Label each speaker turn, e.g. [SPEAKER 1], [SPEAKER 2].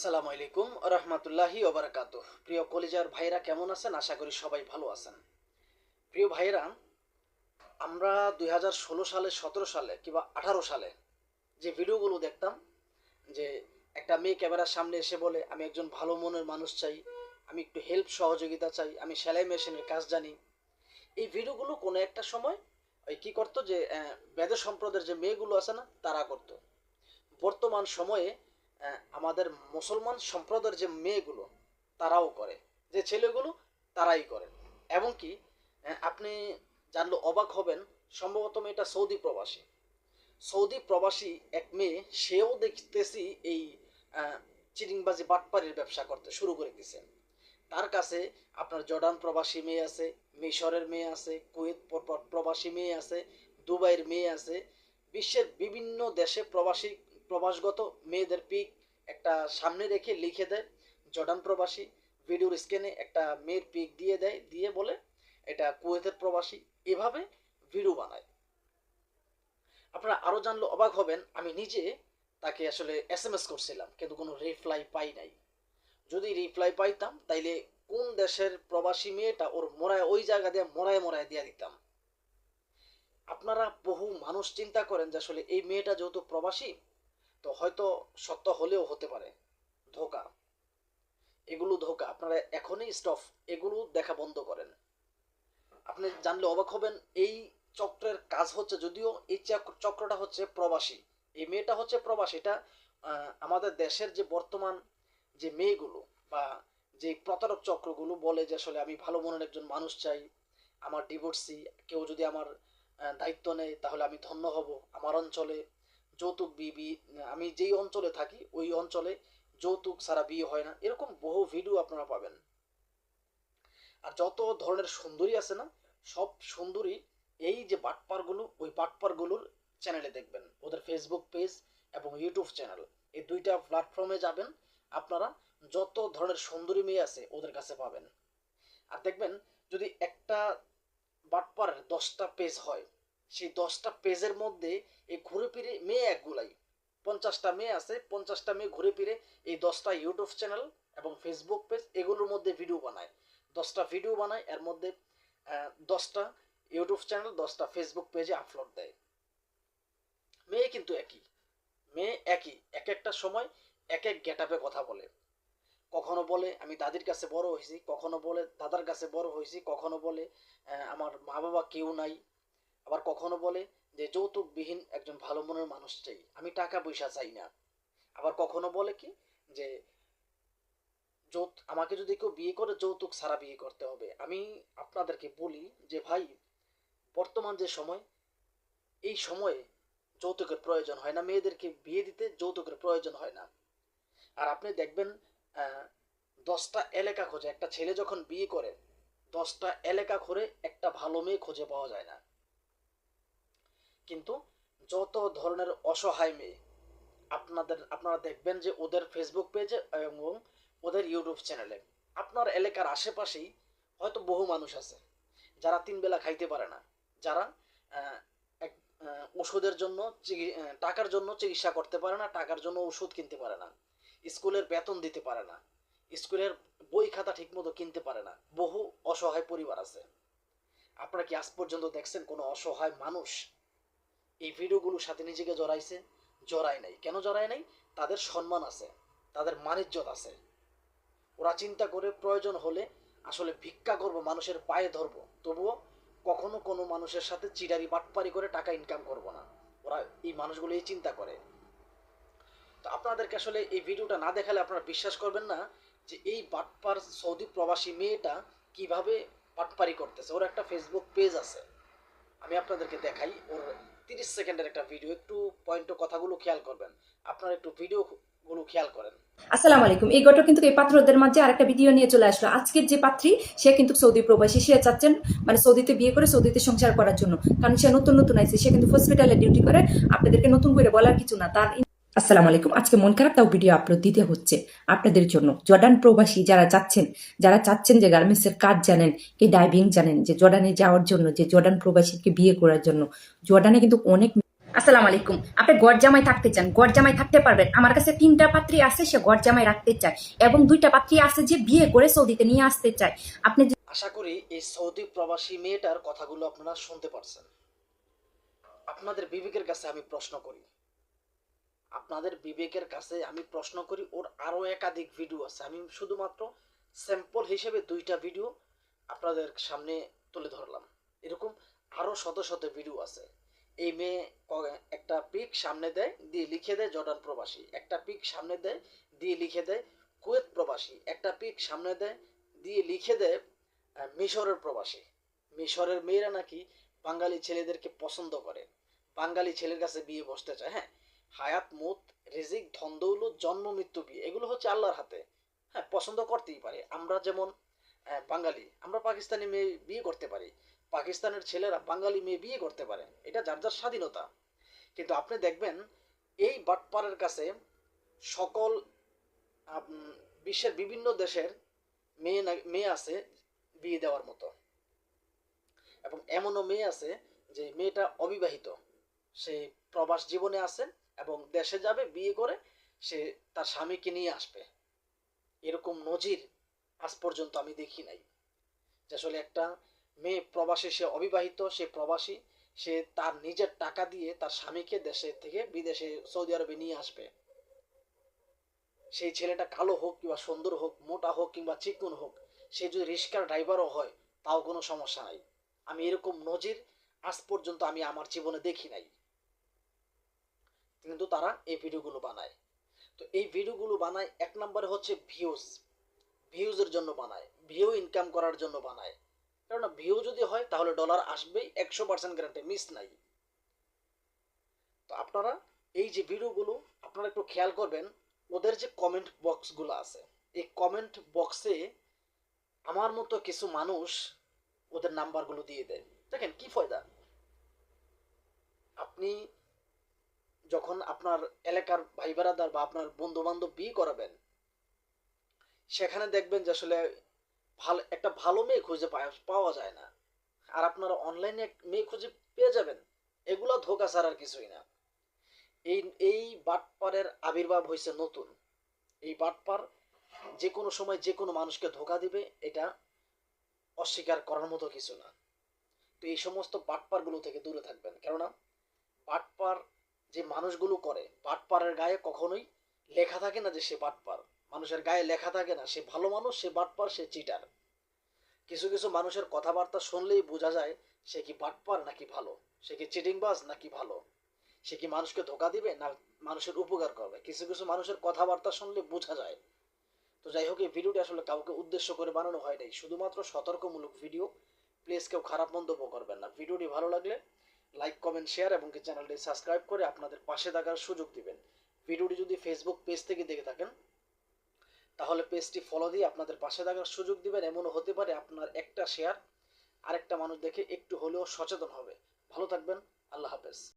[SPEAKER 1] আসসালামু আলাইকুম রহমতুল্লাহি ওবরাকাত প্রিয় কলিজার ভাইরা কেমন আছেন? আশা করি সবাই ভালো আছেন। প্রিয় ভাইরা আমরা দু হাজার ষোলো সালে, সতেরো সালে কিংবা আঠারো সালে যে ভিডিওগুলো দেখতাম, যে একটা মেয়ে ক্যামেরার সামনে এসে বলে, আমি একজন ভালো মনের মানুষ চাই, আমি একটু হেল্প সহযোগিতা চাই, আমি সেলাই মেশিনের কাজ জানি। এই ভিডিওগুলো কোনো একটা সময় ওই কী করতো যে বেদ সম্প্রদায়ের যে মেয়েগুলো আছে না, তারা করতো। বর্তমান সময়ে আমাদের মুসলমান সম্প্রদায়ের যে মেয়েগুলো, তারাও করে। যে ছেলেগুলো, তারাই করে। এবং কি আপনি জানলে অবাক হবেন, সম্ভবত এটা সৌদি প্রবাসী। সৌদি প্রবাসী এক মেয়ে, সেও দেখতেছি এই চিরিংবাজি বাটপাড়ির ব্যবসা করতে শুরু করে দিছে। তার কাছে আপনার জর্ডান প্রবাসী মেয়ে আছে, মিশরের মেয়ে আছে, কুয়েত প্র- প্র- প্রবাসী মেয়ে আছে, দুবাইয়ের মেয়ে আছে। বিশ্বের বিভিন্ন দেশে প্রবাসী প্রবাসগত মেয়েদের পিক একটা সামনে রেখে লিখে দেয়। জর্ডান প্রবাসী ভিডিওর স্ক্যানে একটা মেয়ের পিক দিয়ে দেয়, দিয়ে বলে, এটা কুয়েতের প্রবাসী। এভাবে ভিডিও বানায়। আপনারা আরও জানলে অবাক হবেন, আমি নিজে তাকে আসলে এস এম এস করছিলাম, কিন্তু কোনো রিপ্লাই পাই নাই। যদি রিপ্লাই পাইতাম, তাইলে কোন দেশের প্রবাসী মেয়েটা ওর মরায়, ওই জায়গা দিয়ে মরায় মরায় দিয়ে দিতাম? আপনারা বহু মানুষ চিন্তা করেন যে আসলে এই মেয়েটা যেহেতু প্রবাসী তো হয়তো সত্য হলেও হতে পারে। ধোকা। এগুলো ধোকা। আপনারা এখনই স্টপ এগুলো দেখা বন্ধ করেন। আপনি জানলে অবাক হবেন, এই চক্রের কাজ হচ্ছে যদিও এই চক্র- চক্রটা হচ্ছে প্রবাসী। এই মেয়েটা হচ্ছে প্রবাসী। এটা আমাদের দেশের যে বর্তমান যে মেয়েগুলো বা যে প্রতারক চক্রগুলো বলে যে আসলে আমি ভালো মনের একজন মানুষ চাই, আমার ডিভোর্সি কেউ যদি আমার দায়িত্ব নেয় তাহলে আমি ধন্য হব। আমার অঞ্চলে যৌতুক বিয়ে আমি যেই অঞ্চলে থাকি, ওই অঞ্চলে যৌতুক ছাড়া বিয়ে হয় না। এরকম বহু ভিডিও আপনারা পাবেন। আর যত ধরনের সুন্দরী আছে না, সব সুন্দরী এই যে বাটপারগুলো, ওই বাটপারগুলোর চ্যানেলে দেখবেন। ওদের ফেসবুক পেজ এবং ইউটিউব চ্যানেল এই দুইটা প্ল্যাটফর্মে যাবেন, আপনারা যত ধরনের সুন্দরী মেয়ে আছে, ওদের কাছে পাবেন। আর দেখবেন, যদি একটা বাটপারের দশটা পেজ হয় সেই দশটা পেজের মধ্যে এই ঘুরে ফিরে মেয়ে একগুলাই। পঞ্চাশটা মেয়ে আছে, পঞ্চাশটা মেয়ে ঘুরে ফিরে এই দশটা ইউটিউব চ্যানেল এবং ফেসবুক পেজ, এগুলোর মধ্যে ভিডিও বানায়। দশটা ভিডিও বানায়, এর মধ্যে দশটা ইউটিউব চ্যানেল, দশটা ফেসবুক পেজে আপলোড দেয়। মেয়ে কিন্তু একই। মেয়ে একই। এক একটা সময় এক এক গেটাপে কথা বলে। কখনো বলে, আমি দাদির কাছে বড় হয়েছি। কখনো বলে, দাদার কাছে বড় হয়েছি। কখনো বলে আমার মা বাবা কেউ নাই। আবার কখনো বলে যে, যৌতুকবিহীন একজন ভালো মনের মানুষ চাই, আমি টাকা পয়সা চাই না। আবার কখনো বলে কি যে আমাকে যদি কেউ বিয়ে করে, যৌতুক ছাড়া বিয়ে করতে হবে। আমি আপনাদেরকে বলি যে, ভাই, বর্তমান যে সময়, এই সময়ে যৌতুকের প্রয়োজন হয় না। মেয়েদেরকে বিয়ে দিতে যৌতুকের প্রয়োজন হয় না। আর আপনি দেখবেন দশটা এলাকা খোঁজে। একটা ছেলে যখন বিয়ে করে, দশটা এলাকা ঘুরে একটা ভালো মেয়ে খুঁজে পাওয়া যায় না। কিন্তু যত ধরনের অসহায় মেয়ে আপনাদের, আপনারা দেখবেন যে ওদের ফেসবুক পেজে এবং ওদের ইউটিউব চ্যানেলে আপনার এলাকার আশেপাশেই হয়তো বহু মানুষ আছে যারা তিন বেলা খাইতে পারে না, যারা এক ওষুধের জন্য টাকার জন্য চিকিৎসা করতে পারে না, টাকার জন্য ওষুধ কিনতে পারে না, স্কুলের বেতন দিতে পারে না, স্কুলের বই খাতা ঠিকমতো কিনতে পারে না, বহু অসহায় পরিবার আছে। আপনারা কি আজ পর্যন্ত দেখছেন কোনো অসহায় মানুষ এই ভিডিওগুলোর সাথে নিজেকে জড়াইছে, জড়ায় নাই। কেন জড়ায় নাই? তাদের সম্মান আছে, তাদের মানিজ্যত আছে। ওরা চিন্তা করে প্রয়োজন হলে আসলে ভিক্ষা করব, মানুষের পায়ে ধরবো। তবুও কখনো কোনো মানুষের সাথে চিরারি বাটপারি করে টাকা ইনকাম করব না। ওরা এই মানুষগুলো এই চিন্তা করে। তো আপনাদেরকে আসলে এই ভিডিওটা না দেখালে আপনারা বিশ্বাস করবেন না যে এই বাটপার সৌদি প্রবাসী মেয়েটা কীভাবে বাটপারি করতেছে। ওর একটা ফেসবুক পেজ আছে। আমি আপনাদেরকে দেখাই। ওর তিরিশ সেকেন্ডের একটা ভিডিও একটু পয়েন্ট কথাগুলো খেয়াল করবেন। আপনারা একটু ভিডিওগুলো খেয়াল করেন।
[SPEAKER 2] আসসালামু আলাইকুম। এই ঘটনা কিন্তু এই পাত্রদের মাঝে আরেকটা ভিডিও নিয়ে চলে আসলো। আজকের যে পাত্রী, সে কিন্তু সৌদি প্রবাসী। সে চাচ্ছেন মানে সৌদিতে বিয়ে করে সৌদিতে সংসার করার জন্য। কারণ সে নতুন নতুন আইছে সে কিন্তু হসপিটালে ডিউটি করে। আপনাদেরকে নতুন করে বলার কিছু না। তার আসসালামু আলাইকুম। আজকে মন খারাপ, তাও ভিডিও আপলোড দিতে হচ্ছে আপনাদের জন্য। জর্ডান প্রবাসী যারা চাচ্ছেন যারা চাচ্ছেন যে গার্মেন্টসের কাজ জানেন, কি ডাইভিং জানেন, যে জর্ডানে যাওয়ার জন্য, যে জর্ডান প্রবাসীকে বিয়ে করার জন্য, জর্ডানে কিন্তু অনেক আসসালামু আলাইকুম। আপনি গড় জামাই থাকতে চান, গড় জামাই থাকতে পারবেন। আমার কাছে তিনটা পাত্রী আছে, সে গড় জামাই রাখতে চায় এবং দুইটা পাত্রী আছে যে বিয়ে করে সৌদিতে নিয়ে আসতে চায়। আপনি
[SPEAKER 1] আশা করি এই সৌদি প্রবাসী মেয়েটার কথাগুলো আপনারা শুনতে পারছেন। আপনাদের বিবেকের কাছে আমি প্রশ্ন করি আপনাদের বিবেকের কাছে আমি প্রশ্ন করি, ওর আরও একাধিক ভিডিও আছে। আমি শুধুমাত্র স্যাম্পল হিসেবে দুইটা ভিডিও আপনাদের সামনে তুলে ধরলাম। এরকম আরও শত শত ভিডিও আছে। এই মেয়ে একটা পিক সামনে দেয়, দিয়ে লিখে দেয় জর্ডান প্রবাসী। একটা পিক সামনে দেয়, দিয়ে লিখে দেয় কুয়েত প্রবাসী। একটা পিক সামনে দেয়, দিয়ে লিখে দেয় মিশরের প্রবাসী। মিশরের মেয়েরা নাকি বাঙালি ছেলেদেরকে পছন্দ করে। বাঙালি ছেলের কাছে বিয়ে বসতে চায় হ্যাঁ? হায়াত, মুত, রিজিক ধন্দৌল জন্ম, মৃত্যু, বিয়ে, এগুলো হচ্ছে আল্লাহর হাতে। হ্যাঁ পছন্দ করতেই পারে। আমরা যেমন বাঙালি, আমরা পাকিস্তানি মেয়ে বিয়ে করতে পারি। পাকিস্তানের ছেলেরা বাঙালি মেয়ে বিয়ে করতে পারে। এটা যার যার স্বাধীনতা। কিন্তু আপনি দেখবেন, এই বাটপারের কাছে সকল বিশ্বের বিভিন্ন দেশের মেয়ে মেয়ে আছে বিয়ে দেওয়ার মতো। এবং এমনও মেয়ে আছে যে মেয়েটা অবিবাহিত। সে প্রবাস জীবনে আছে এবং দেশে যাবে, বিয়ে করে সে তার স্বামীকে নিয়ে আসবে। এরকম নজির আজ পর্যন্ত আমি দেখি নাই। যে আসলে একটা মেয়ে প্রবাসী, সে অবিবাহিত, সে প্রবাসী, সে তার নিজের টাকা দিয়ে তার স্বামীকে দেশে থেকে বিদেশে সৌদি আরবে নিয়ে আসবে। সেই ছেলেটা কালো হোক কিংবা সুন্দর হোক, মোটা হোক কিংবা চিকন হোক, সে যদি রিক্সার ড্রাইভারও হয়, তাও কোনো সমস্যা নাই। আমি এরকম নজির আজ পর্যন্ত আমি আমার জীবনে দেখি নাই। কিন্তু তারা এই ভিডিওগুলো বানায়। তো এই ভিডিওগুলো বানায়, এক নম্বরে হচ্ছে ভিউজ ভিউজের জন্য বানায় ভিউ ইনকাম করার জন্য বানায়। কারণ ভিউ যদি হয়, তাহলে ডলার আসবেই, একশো পার্সেন্ট গ্যারান্টি মিস নাই। তো আপনারা এই যে ভিডিওগুলো, আপনারা একটু খেয়াল করবেন, ওদের যে কমেন্ট বক্সগুলো আছে। এই কমেন্ট বক্সে আমার মতো কিছু মানুষ ওদের নাম্বারগুলো দিয়ে দেয়। দেখেন কি ফায়দা। আপনি যখন আপনার এলাকার ভাই বা আপনার বন্ধু বান্ধব বিয়ে করাবেন, সেখানে দেখবেন যে আসলে ভালো, একটা ভালো মেয়ে খুঁজে পাওয়া- পাওয়া যায় না। আর আপনারা অনলাইনে মেয়ে খুঁজে পেয়ে যাবেন। এগুলো ধোকা ছাড়া আর কিছুই না। এই এই বাটপারের আবির্ভাব হয়েছে নতুন। এই বাটপার যে কোনো সময় যে কোনো মানুষকে ধোকা দিবে, এটা অস্বীকার করার মতো কিছু না। তো এই সমস্ত বাটপারগুলো থেকে দূরে থাকবেন। কেননা বাটপার যে মানুষগুলো করে বাটপারের গায়ে কখনোই লেখা থাকে না যে সে বাটপার মানুষের গায়ে লেখা থাকে না, সে ভালো মানুষ, সে বাটপার সে চিটার কিছু কিছু মানুষের কথাবার্তা শুনলেই বোঝা যায় সে কি বাটপার নাকি ভালো? সে কি চিটিংবাজ নাকি ভালো? সে কি মানুষকে ধোকা দিবে না মানুষের উপকার করবে? কিছু কিছু মানুষের কথাবার্তা শুনলে বোঝা যায়। তো যাই হোক, এই ভিডিওটি আসলে কাউকে উদ্দেশ্য করে বানানো হয় নাই। শুধুমাত্র সতর্কমূলক ভিডিও প্লিজ কেউ খারাপ মন্তব্য করবেন না। ভিডিওটি ভালো লাগলে লাইক কমেন্ট শেয়ার এবং চ্যানেলটি সাবস্ক্রাইব করে আপনাদের পাশে থাকার সুযোগ দিবেন। ভিডিওটি যদি ফেসবুক পেজ থেকে দেখে থাকেন, তাহলে পেজটি ফলো দিয়ে আপনাদের পাশে থাকার সুযোগ দিবেন। এমনও হতে পারে আপনার একটা শেয়ার আরেকটা মানুষ দেখে একটু হলেও সচেতন হবে। ভালো থাকবেন, আল্লাহ হাফেজ।